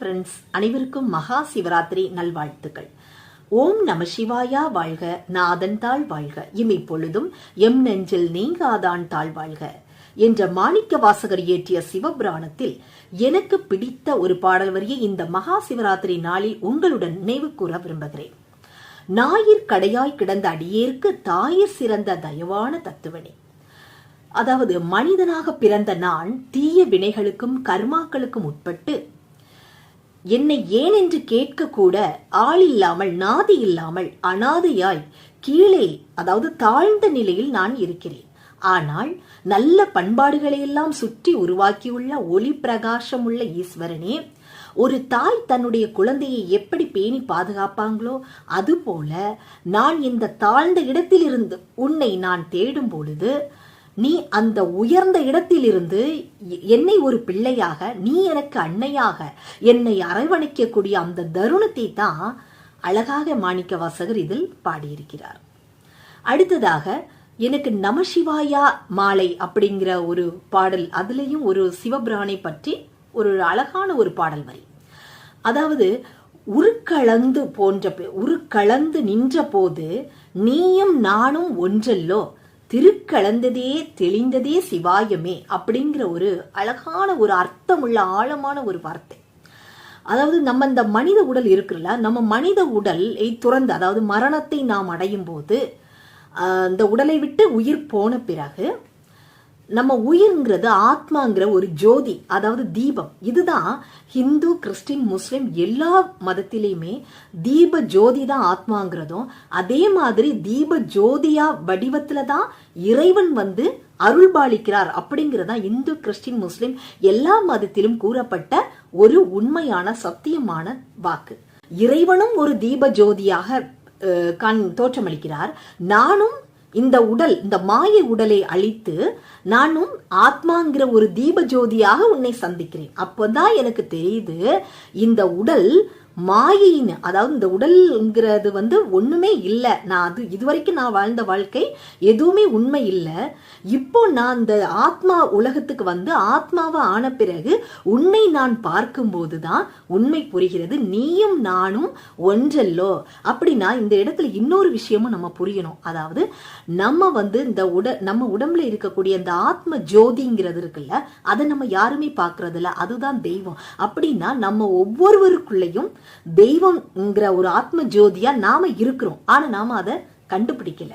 Friends அனைவருக்கும் மகா சிவராத்திரி நல்வாழ்த்துக்கள். ஓம் நம சிவாயா வாழ்க நாதன் தாழ் வாழ்க. இமை பொழுதும் எம் நெஞ்சில் நீங்காதான் தாழ் வாழ்க என்ற மாணிக்க வாசகர் இயற்றிய சிவபுராணத்தில் எனக்கு பிடித்த ஒரு பாடல் வரியை இந்த மகா சிவராத்திரி நாளில் உங்களுடன் நினைவு கூற விரும்புகிறேன். ஞாயிற் கடையாய் கிடந்த அடியேற்கு தாயிற் சிறந்த தயவான தத்துவனே அதாவது மனிதனாக பிறந்த நான் தீய வினைகளுக்கும் கர்மாக்களுக்கும் உட்பட்டு என்னை ஏன் என்று கேட்க கூட ஆள் இல்லாமல் நாதி இல்லாமல் அனாதையாய் கீழே அதாவது தாழ்ந்த நிலையில் நான் இருக்கிறேன். ஆனால் நல்ல பண்பாடுகளை எல்லாம் சுற்றி உருவாக்கியுள்ள ஒளி பிரகாசம் உள்ள ஈஸ்வரனே ஒரு தாய் தன்னுடைய குழந்தையை எப்படி பேணி பாதுகாப்பாங்களோ அதுபோல நான் இந்த தாழ்ந்த இடத்திலிருந்து உன்னை நான் தேடும் பொழுது நீ அந்த உயர்ந்த இடத்திலிருந்து என்னை ஒரு பிள்ளையாக நீ எனக்கு அன்னையாக என்னை அரவணைக்கக்கூடிய அந்த தருணத்தை தான் அழகாக மாணிக்க வாசகர் இதில் பாடியிருக்கிறார். அடுத்ததாக எனக்கு நமசிவாயா மாலை அப்படிங்கிற ஒரு பாடல் அதுலேயும் ஒரு சிவபிரானை பற்றி ஒரு அழகான ஒரு பாடல் வரி. அதாவது உருக்கலந்து போன்ற உருக்கலந்து நின்ற போது நீயும் நானும் ஒன்றல்லோ? திருக்கலந்ததே தெளிந்ததே சிவாயமே அப்படிங்கிற ஒரு அழகான ஒரு அர்த்தமுள்ள ஆழமான ஒரு வார்த்தை. அதாவது நம்ம இந்த மனித உடல் இருக்குல்ல நம்ம மனித உடலை துறந்து அதாவது மரணத்தை நாம் அடையும் போது இந்த உடலை விட்டு உயிர் போன பிறகு நம்ம உயிர்ங்கிறது ஆத்மாங்கிற ஒரு ஜோதி அதாவது தீபம். இதுதான் ஹிந்து கிறிஸ்டின் முஸ்லிம் எல்லா மதத்திலையுமே தீப ஜோதி தான் ஆத்மாங்கிறதும். அதே மாதிரி தீப ஜோதியா வடிவத்துல தான் இறைவன் வந்து அருள்பாலிக்கிறார் அப்படிங்கிறதா இந்து கிறிஸ்டின் முஸ்லிம் எல்லா மதத்திலும் கூறப்பட்ட ஒரு உண்மையான சத்தியமான வாக்கு. இறைவனும் ஒரு தீப ஜோதியாக கண் தோற்றமளிக்கிறார். நானும் இந்த உடல் இந்த மாய உடலை அழித்து நானும் ஆத்மாங்கிற ஒரு தீப ஜோதியாக உன்னை சந்திக்கிறேன். அப்போதான் எனக்கு தெரியுது இந்த உடல் மாயின் அதாவது இந்த உடல்ங்கிறது வந்து ஒண்ணுமே இல்லை. நான் அது இதுவரைக்கும் நான் வாழ்ந்த வாழ்க்கை எதுவுமே உண்மை இல்லை. இப்போ நான் இந்த ஆத்மா உலகத்துக்கு வந்து ஆத்மாவை ஆன பிறகு உன்னை நான் பார்க்கும்போது தான் உண்மை புரிகிறது. நீயும் நானும் ஒன்றல்லோ? அப்படின்னா இந்த இடத்துல இன்னொரு விஷயமும் நம்ம புரியணும். அதாவது நம்ம வந்து இந்த உட நம்ம உடம்புல இருக்கக்கூடிய இந்த ஆத்ம ஜோதிங்கிறது இருக்குல்ல அதை நம்ம யாருமே பார்க்கறது இல்லை அதுதான் தெய்வம். அப்படின்னா நம்ம ஒவ்வொருவருக்குள்ளேயும் தெய்வம்ங்கிற ஒரு ஆத்ம ஜோதியா நாம இருக்கிறோம். ஆனா நாம அதை கண்டுபிடிக்கல.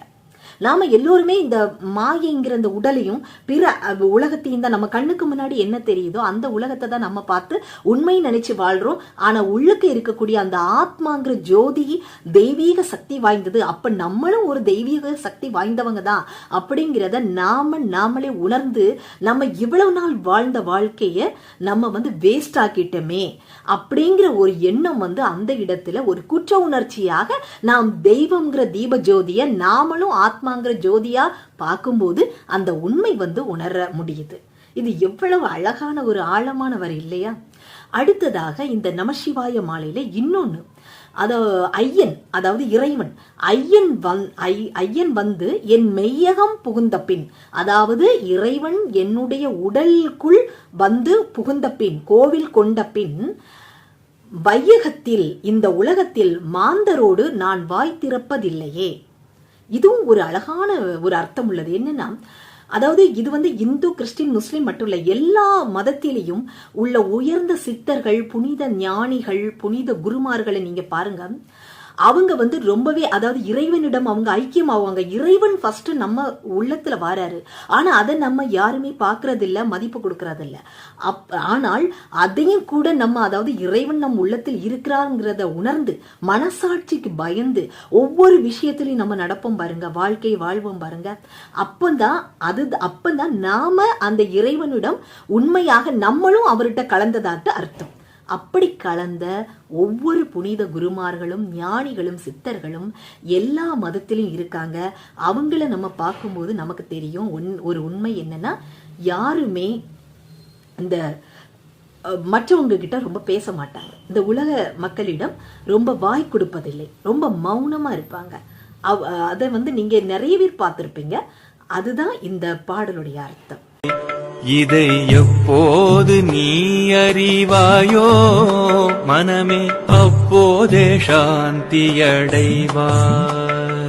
நாம எல்லோருமே இந்த மாயைங்கிற இந்த உடலையும் பிற உலகத்தையும் தான் நம்ம கண்ணுக்கு முன்னாடி என்ன தெரியுதோ அந்த உலகத்தை தான் நம்ம பார்த்து உண்மை நினைச்சு வாழ்றோம். ஆனா உள்ளுக்கு இருக்கக்கூடிய அந்த ஆத்மாங்கிற ஜோதி தெய்வீக சக்தி வாய்ந்தது. அப்ப நம்மளும் ஒரு தெய்வீக சக்தி வாய்ந்தவங்க தான். அப்படிங்கிறத நாம நாமளே உணர்ந்து நம்ம இவ்வளவு நாள் வாழ்ந்த வாழ்க்கைய நம்ம வந்து வேஸ்ட் ஆக்கிட்டோமே அப்படிங்கிற ஒரு எண்ணம் வந்து அந்த இடத்துல ஒரு குற்ற உணர்ச்சியாக நாம் தெய்வம்ங்கிற தீப ஜோதிய நாமளும் ஆத்மா ஆத்மாங்கிற ஜோதியா பார்க்கும்போது அந்த உண்மை வந்து உணர முடியுது. இது எவ்வளவு அழகான ஒரு ஆழமான வரி இல்லையா? அடுத்ததாக இந்த நமசிவாய மாலையில இன்னொன்னு அதோ ஐயன் அதாவது இறைவன் ஐயன் வந் ஐயன் வந்து என் மெய்யகம் புகுந்த பின் அதாவது இறைவன் என்னுடைய உடலுக்குள் வந்து புகுந்த பின் கோவில் கொண்ட பின் வையகத்தில் இந்த உலகத்தில் மாந்தரோடு நான் வாய் திறப்பதில்லையே. இதுவும் ஒரு அழகான ஒரு அர்த்தம் உள்ளது. என்னன்னா அதாவது இது வந்து இந்து கிறிஸ்டின் முஸ்லிம் மட்டும் இல்ல எல்லா மதத்திலையும் உள்ள உயர்ந்த சித்தர்கள் புனித ஞானிகள் புனித குருமார்களை நீங்க பாருங்க. அவங்க வந்து ரொம்பவே அதாவது இறைவனிடம் அவங்க ஐக்கியம் ஆவாங்க இறைவன் ஃபர்ஸ்ட் நம்ம உள்ளத்துல வராரு. ஆனா அதை நம்ம யாருமே பார்க்கறதில்ல மதிப்பு கொடுக்கறது இல்ல அப் ஆனால் அதையும் கூட நம்ம அதாவது இறைவன் நம் உள்ளத்தில் இருக்கிறாங்கிறத உணர்ந்து மனசாட்சிக்கு பயந்து ஒவ்வொரு விஷயத்திலையும் நம்ம நடப்போம் பாருங்க. வாழ்க்கை வாழ்வோம் பாருங்க. அப்பந்தான் அது அப்பந்தான் நாம அந்த இறைவனிடம் உண்மையாக நம்மளும் அவர்கிட்ட கலந்ததாட்டு அர்த்தம். அப்படி கலந்த ஒவ்வொரு புனித குருமார்களும் ஞானிகளும் சித்தர்களும் எல்லா மதத்திலும் இருக்காங்க. அவங்கள நம்ம பார்க்கும்போது நமக்கு தெரியும் ஒரு உண்மை என்னன்னா யாருமே இந்த மற்றவங்க கிட்ட ரொம்ப பேச மாட்டாங்க. இந்த உலக மக்களிடம் ரொம்ப வாய் கொடுப்பதில்லை. ரொம்ப மௌனமா இருப்பாங்க. அவ் அதை வந்து நீங்க நிறைய பேர் பார்த்துருப்பீங்க. அதுதான் இந்த பாடலுடைய அர்த்தம். இதை எப்போது நீ அறிவாயோ? மனமே அப்போதே சாந்தியடைவாய்